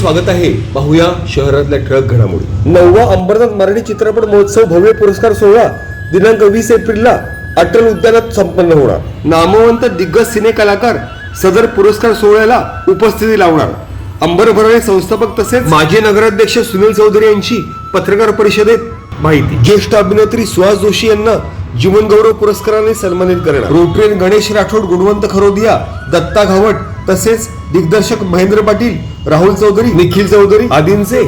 स्वागत आहे. पाहूया शहरातल्या ठळक घडामोडी. नववा अंबरनाथ मराठी चित्रपट महोत्सव भव्य पुरस्कार सोहळा दिनांक वीस एप्रिलला अटल उद्यानात संपन्न होणार. नामवंत दिग्गज सिने कलाकार सदर पुरस्कार सोहळ्याला उपस्थिती लावणार. अंबर भराळे संस्थापक तसेच माजी नगराध्यक्ष सुनील चौधरी यांची पत्रकार परिषदेत माहिती. ज्येष्ठ अभिनेत्री सुहास जोशी यांना जीवन गौरव पुरस्काराने सन्मानित करणार रोटरीन गणेश राठोड गुणवंत खरोदिया दत्ता घावट तसेच दिग्दर्शक महेंद्र पाटील राहुल चौधरी निखिल चौधरी आदींचे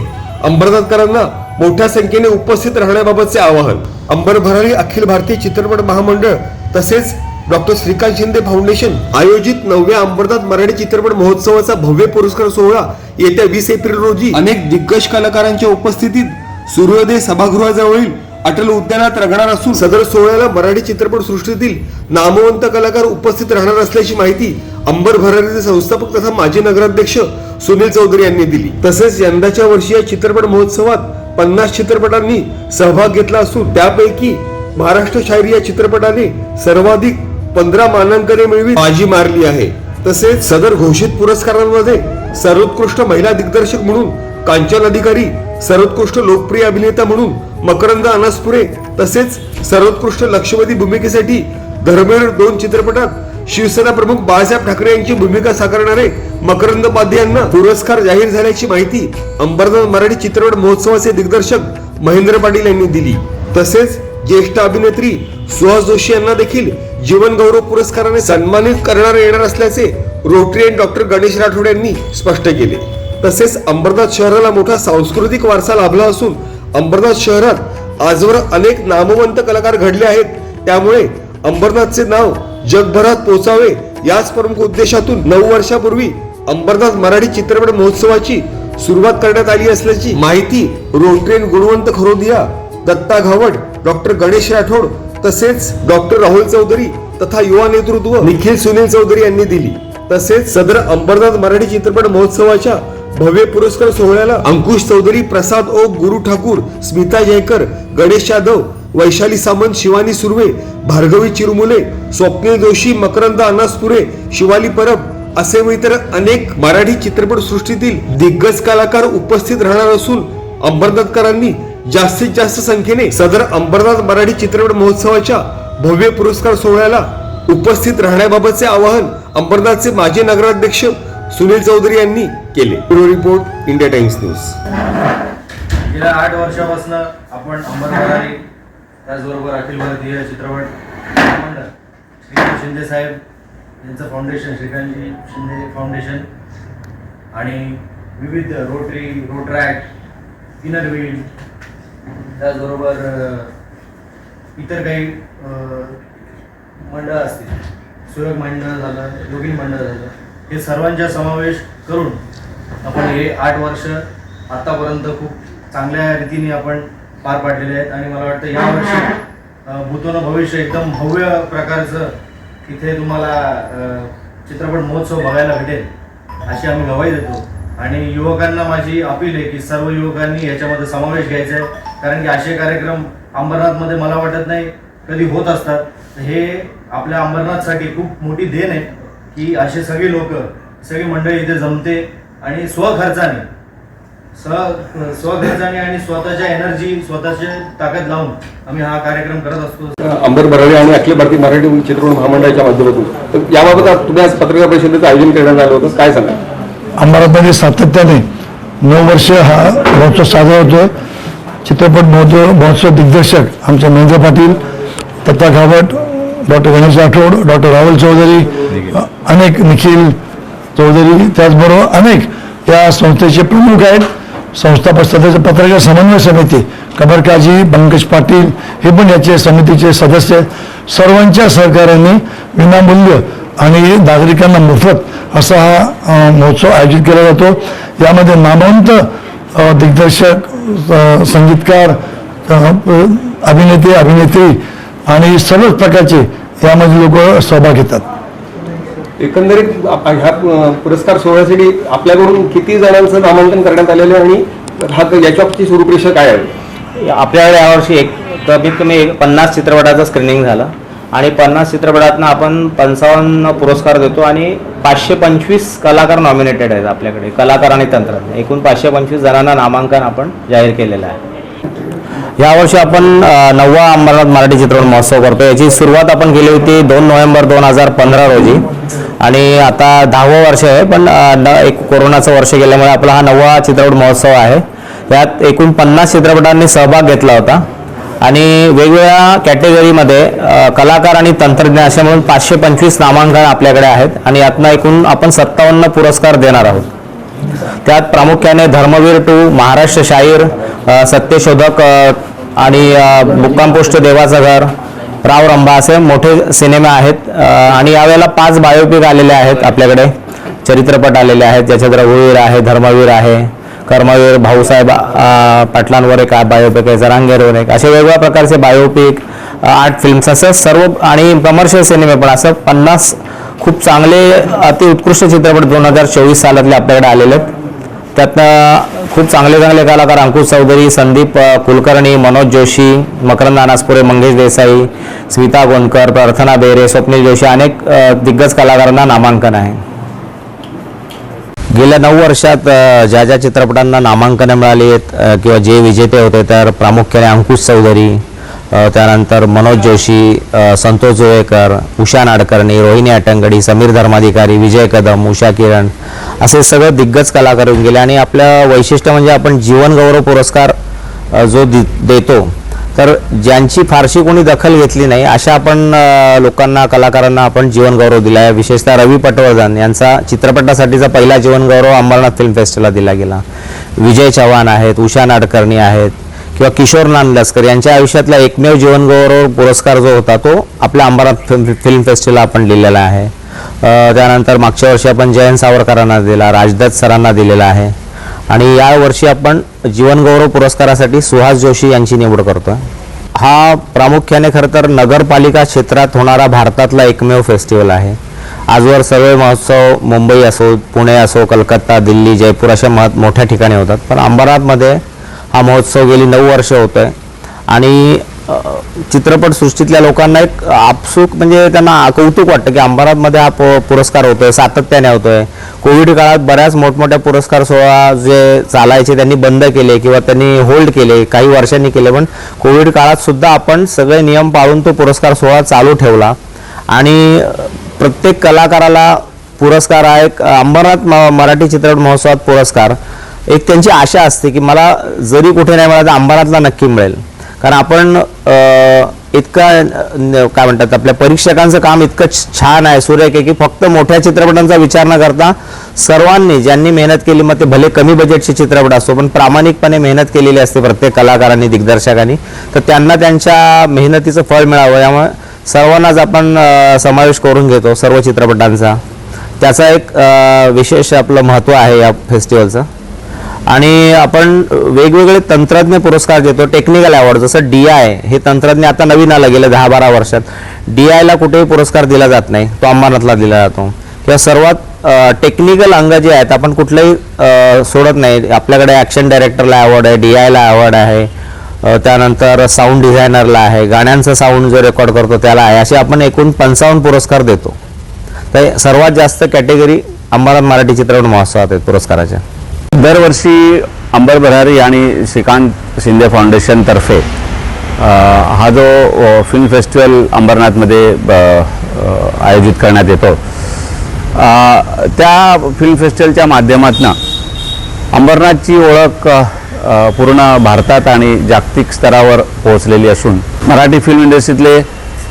अंबरनाथकरांना मोठ्या संख्येने उपस्थित राहण्याबाबतचे आवाहन. अंबर भरारी अखिल भारतीय चित्रपट महामंडळ तसेच डॉक्टर श्रीकांत शिंदे फाउंडेशन आयोजित नवव्या अंबरनाथ मराठी चित्रपट महोत्सवाचा भव्य पुरस्कार सोहळा येत्या वीस एप्रिल रोजी. अनेक दिग्गज कलाकारांच्या उपस्थितीत सूर्योदय सभागृहाजवळील अटल उद्यानात रंगणार असून सदर सोहळ्याला मराठी चित्रपट सृष्टीतील नामवंत कलाकार उपस्थित राहणार असल्याची माहिती अंबर भरारीचे संस्थापक तथा माजी नगराध्यक्ष सुनील चौधरी यांनी दिली. तसेच यंदाच्या वर्षी या चित्रपट महोत्सवात पन्नास चित्रपटांनी सहभाग घेतला असून त्यापैकी महाराष्ट्र शायरी या चित्रपटाने सर्वाधिक पंधरा मानांकने मिळवी बाजी मारली आहे. तसेच सदर घोषित पुरस्कारांमध्ये सर्वोत्कृष्ट महिला दिग्दर्शक म्हणून कांचन अधिकारी सर्वोत्कृष्ट लोकप्रिय अभिनेता म्हणून मकरंद अनासपुरे तसेच सर्वोत्कृष्ट लक्षवेधी भूमिकेसाठी धर्मेर दोन चित्रपटात शिवसेना प्रमुख बाळासाहेब ठाकरे यांची भूमिका साकारणारे मकरंद पाध्ये यांना पुरस्कार जाहीर झाल्याची माहिती अंबरनाथ मराठी चित्रपट महोत्सवाचे दिग्दर्शक महेंद्र पाटील यांनी दिली. तसेच ज्येष्ठ अभिनेत्री सुहास जोशी यांना देखील जीवन गौरव पुरस्काराने सन्मानित करणार येणार असल्याचे रोटरीयन डॉक्टर गणेश राठोड यांनी स्पष्ट केले. तसेच अंबरनाथ शहराला मोठा सांस्कृतिक वारसा लाभला असून अंबरनाथ शहरात आजवर अनेक नामवंत कलाकार घडले आहेत. त्यामुळे अंबरनाथचे नाव जगभरात पोचावे याच प्रमुख उद्देशातून नऊ वर्षापूर्वी अंबरनाथ मराठी चित्रपट महोत्सवाची सुरुवात करण्यात आली असल्याची माहिती रोटरेन गुणवंत खरोदिया दत्ता घावड डॉक्टर गणेश राठोड तसेच डॉक्टर राहुल चौधरी तथा युवा नेतृत्व निखिल सुनील चौधरी यांनी दिली. तसेच सदर अंबरनाथ मराठी चित्रपट महोत्सवाच्या भव्य पुरस्कार सोहळ्याला अंकुश चौधरी प्रसाद ओ गुरु ठाकूर स्मिता जयकर गणेश यादव वैशाली सामंत शिवानी सुर्वे भार्गवी चिरमुले स्वप्नील जोशी मकरंद अनासपुरे शिवाली परब असे इतर अनेक मराठी चित्रपट सृष्टीतील दिग्गज कलाकार उपस्थित राहणार असून अंबरनाथकरांनी जास्तीत जास्त संख्येने सदर अंबरनाथ मराठी चित्रपट महोत्सवाच्या भव्य पुरस्कार सोहळ्याला उपस्थित राहण्याबाबतचे आवाहन अंबरनाथचे माजी नगराध्यक्ष सुनील चौधरी यांनी केले. Bureau report India Times news. गेल्या आठ वर्षापासून आपण अंबरनाथारी त्याचबरोबर अखिल भारतीय चित्रपट मंडळ श्रीकांत शिंदे साहेब यांचं फाउंडेशन श्रीकांतजी शिंदे फाउंडेशन आणि विविध रोटरी रोट्रॅक इनर व्हील त्याचबरोबर इतर काही मंडळ असतील. सुयोग मांडणं झालं योगिन मांडणं झालं. हे सर्वांचा समावेश करून आपण हे आठ वर्ष आतापर्यंत खूप चांगल्या रीतीने आपण पार पाडलेले आहेत. आणि मला वाटतं यावर्षी अ, भूतोन भविष्य एकदम भव्य प्रकारचं तिथे तुम्हाला चित्रपट महोत्सव बघायला भेटेल अशी आम्ही गवाई देतो. आणि युवकांना माझी अपील आहे की सर्व युवकांनी याच्यामध्ये समावेश घ्यायचा आहे. कारण की असे कार्यक्रम अंबरनाथमध्ये मला वाटत नाही कधी होत असतात. तर हे आपल्या अंबरनाथसाठी खूप मोठी देण आहे की असे सगळे लोक सगळी मंडळी इथे जमते आणि स्वखर्चाने स्व स्वखर्चाने आणि स्वतःच्या एनर्जी स्वतःचे ताकद लावून आम्ही हा कार्यक्रम करत असतो. अंबर बराडे आणि अखिल भारतीय मराठी चित्रपट महामंडळाच्या माध्यमातून. तर याबाबत आज तुम्ही आज पत्रकार परिषदेचं आयोजन करण्यात आलं होतं काय सांगा अंबरनाथमध्ये सातत्याने नऊ वर्ष हा महोत्सव साजरा होतोय. चित्रपट महोत्सव महोत्सव दिग्दर्शक आमचे महेंद्र पाटील दत्ता घावट डॉक्टर गणेश राठोड डॉक्टर राहुल चौधरी अनेक निखिल चौधरी त्याचबरोबर अनेक या संस्थेचे प्रमुख आहेत. संस्थापक सदस्य पत्रकार समन्वय समिती कबरकाजी पंकज पाटील हे पण याचे समितीचे सदस्य आहेत. सर्वांच्या सहकार्याने विनामूल्य आणि नागरिकांना मोफत असा हा महोत्सव आयोजित केला जातो. यामध्ये नामवंत दिग्दर्शक संगीतकार अभिनेते अभिनेत्री आणि सर्वच प्रकारचे यामध्ये लोक सहभाग घेतात. एकंदरीत ह्या पुरस्कार सोहळ्यासाठी आपल्याकडून किती जणांचं नामांकन करण्यात आलेलं आहे आणि हा याच्याची रूपरेषा काय आहे? आपल्याकडे यावर्षी एक कमीत कमी एक पन्नास चित्रपटाचं स्क्रीनिंग झालं. आणि पन्नास चित्रपटातनं आपण पंचावन्न पुरस्कार देतो आणि पाचशे पंचवीस कलाकार नॉमिनेटेड आहेत आपल्याकडे कलाकार आणि तंत्रज्ञ. एकूण पाचशे पंचवीस जणांना नामांकन आपण जाहीर केलेलं आहे. यावर्षी आपण नववा अंबरनाथ मराठी चित्रपट महोत्सव करतो याची सुरुवात आपण केली होती दोन नोव्हेंबर दोन हजार पंधरा रोजी. आणि आता दहावं वर्ष आहे पण एक कोरोनाचं वर्ष गेल्यामुळे आपला हा नववा चित्रपट महोत्सव आहे. यात एकूण पन्नास चित्रपटांनी सहभाग घेतला होता. आणि वेगवेगळ्या कॅटेगरीमध्ये कलाकार आणि तंत्रज्ञ असे म्हणून पाचशे पंचवीस नामांकन आपल्याकडे आहेत. आणि यातनं एकूण आपण सत्तावन्न पुरस्कार देणार आहोत. त्यात प्रामुख्याने धर्मवीर टू महाराष्ट्र शाहीर सत्यशोधक आणि मुक्काम पोस्ट देवाचं घर राव रंभा असे मोठे सिनेमे आहेत. आणि यावेळेला पाच बायोपिक आलेले आहेत आपल्याकडे. चरित्रपट आलेले आहेत ज्याच्यात रघुवीर आहे धर्मवीर आहे कर्मवीर भाऊसाहेब पाटलांवर एक बायोपिक आहे जरांगेरवर एक. असे वेगवेगळ्या प्रकारचे बायोपिक आर्ट फिल्म्स असं सर्व आणि कमर्शियल सिनेमे पण असं पन्नास खूप चांगले अतिउत्कृष्ट चित्रपट दोन हजार चोवीस सालातले आपल्याकडे आलेले आहेत. त्यातनं खूप चांगले चांगले कलाकार अंकुश चौधरी संदीप कुलकर्णी मनोज जोशी मकरंद अनासपुरे मंगेश देसाई स्मिता गोंडकर प्रार्थना बेरे स्वप्नील जोशी अनेक दिग्गज कलाकारांना नामांकन आहे. गेल्या नऊ वर्षात ज्या ज्या चित्रपटांना नामांकनं मिळाली आहेत किंवा जे विजेते होते तर प्रामुख्याने अंकुश चौधरी त्यानंतर मनोज जोशी संतोष जोळेकर उषा नाडकर्णी रोहिणी अटंगडी समीर धर्माधिकारी विजय कदम उषा किरण असे सगळे दिग्गज कलाकार येऊन गेले आणि आपलं वैशिष्ट्य म्हणजे आपण जीवनगौरव पुरस्कार जो दि देतो तर ज्यांची फारशी कोणी दखल घेतली नाही अशा आपण लोकांना कलाकारांना आपण जीवनगौरव दिला आहे. विशेषतः रवी पटवर्धन यांचा चित्रपटासाठीचा पहिला जीवनगौरव अंबरनाथ फिल्म फेस्टिवलला दिला गेला. विजय चव्हाण आहेत उषा नाडकर्णी आहेत किंवा किशोर नांदलस्कर यांच्या आयुष्यातला एकमेव जीवनगौरव पुरस्कार जो होता तो आपल्या अंबरनाथ फिल्म फिल्म फेस्टिवलला आपण दिलेला आहे. त्यानंतर मागच्या वर्षी आपण जयंत सावरकरांना दिला राजदत्त सरांना दिलेला आहे. आणि या वर्षी आपण जीवनगौरव पुरस्कारासाठी सुहास जोशी यांची निवड करतोय. हा प्रामुख्याने खरं तर नगरपालिका क्षेत्रात होणारा भारतातला एकमेव फेस्टिवल आहे. आजवर सर्व महोत्सव मुंबई असो पुणे असो कलकत्ता दिल्ली जयपूर अशा मह मोठ्या ठिकाणी होतात. पण अंबरनाथमध्ये हा महोत्सव गेली नऊ वर्ष होतो आहे आणि चित्रपटसृष्टीतल्या लोकांना एक आपसूक म्हणजे त्यांना कौतुक वाटतं की अंबरनाथमध्ये हा पुरस्कार होतोय सातत्याने होतोय. कोविड काळात बऱ्याच मोठमोठ्या पुरस्कार सोहळा जे चालायचे त्यांनी बंद केले किंवा त्यांनी होल्ड केले काही वर्षांनी केले पण कोविड काळात सुद्धा आपण सगळे नियम पाळून तो पुरस्कार सोहळा चालू ठेवला. आणि प्रत्येक कलाकाराला पुरस्कार आहे एक अंबरनाथ म- मराठी चित्रपट महोत्सवात पुरस्कार. एक त्यांची आशा असते की मला जरी कुठे नाही मला तर अंबरनाथला नक्की मिळेल. कारण आपण इतकं इतका काय म्हणतात आपल्या परीक्षकांचं काम इतकं छान आहे. सुरेख आहे की फक्त मोठ्या चित्रपटांचा विचार न करता सर्वांनी ज्यांनी मेहनत केली मग ते भले कमी बजेटचे चित्रपट असतो पण प्रामाणिकपणे मेहनत केलेली असते प्रत्येक कलाकारांनी दिग्दर्शकांनी. तर त्यांना त्यांच्या मेहनतीचं फळ मिळावं. यामुळे सर्वांनाच आपण समावेश करून घेतो सर्व चित्रपटांचा. त्याचा एक विशेष आपलं महत्त्व आहे या फेस्टिवलचं आणि आपण वेगवेगळे तंत्रज्ञ पुरस्कार देतो टेक्निकल अवॉर्ड जसं डी आय हे तंत्रज्ञ आता नवीन आलं गेलं दहा बारा वर्षात डी आयला कुठेही पुरस्कार दिला जात नाही तो अंबरनाथला दिला जातो. किंवा सर्वात टेक्निकल अंग जे आहेत आपण कुठलंही सोडत नाही. आपल्याकडे ॲक्शन डायरेक्टरला अवॉर्ड आहे डी आयला अवॉर्ड आहे त्यानंतर साऊंड डिझायनरला आहे गाण्यांचं साऊंड जो रेकॉर्ड करतो त्याला आहे असे आपण एकूण पंचावन्न पुरस्कार देतो. तर सर्वात जास्त कॅटेगरी अंबरनाथ मराठी चित्रपट महोत्सवात आहेत पुरस्काराच्या दरवर्षी अंबर भरारी आणि श्रीकांत शिंदे फाउंडेशनतर्फे हा जो फिल्म फेस्टिवल अंबरनाथमध्ये आयोजित करण्यात येतो त्या फिल्म फेस्टिवलच्या माध्यमातून अंबरनाथची ओळख पूर्ण भारतात आणि जागतिक स्तरावर पोहोचलेली असून मराठी फिल्म इंडस्ट्रीतले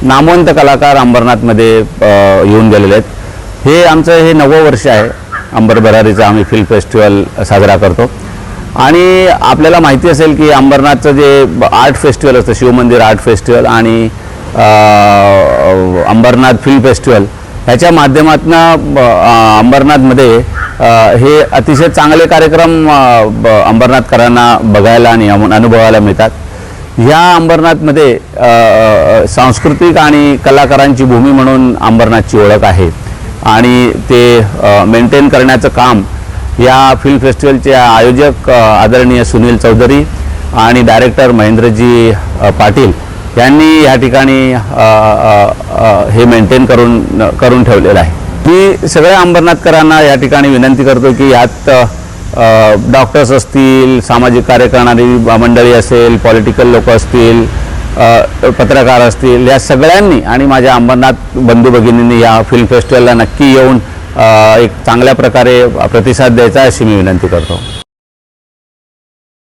नामवंत कलाकार अंबरनाथमध्ये येऊन गेलेले आहेत. हे आमचं हे नवं वर्ष आहे. अंबर बरारीचा आम्ही फिल्म फेस्टिवल साजरा करतो. आणि आपल्याला माहिती असेल की अंबरनाथचं जे आर्ट फेस्टिवल असतं शिवमंदिर आर्ट फेस्टिवल आणि अंबरनाथ फिल्म फेस्टिवल ह्याच्या माध्यमातून अंबरनाथमध्ये हे अतिशय चांगले कार्यक्रम ब- अंबरनाथकरांना बघायला आणि अनुभवायला मिळतात. ह्या अंबरनाथमध्ये सांस्कृतिक आणि कलाकारांची भूमी म्हणून अंबरनाथची ओळख आहे. आणि ते मेंटेन करण्याचं काम या फिल्म फेस्टिवलचे आयोजक आदरणीय सुनील चौधरी आणि डायरेक्टर महेंद्रजी पाटील यांनी या ठिकाणी हे मेंटेन करून करून ठेवलेलं आहे. मी सगळ्या अंबरनाथकरांना या ठिकाणी विनंती करतो की यात डॉक्टर्स असतील सामाजिक कार्य करणारी मंडळी असेल पॉलिटिकल लोक असतील पत्रकार असतील या सगळ्यांनी आणि माझ्या अंबरनाथ बंधू भगिनींनी या फिल्म फेस्टिवलला नक्की येऊन एक चांगल्या प्रकारे प्रतिसाद द्यायचा अशी मी विनंती करतो.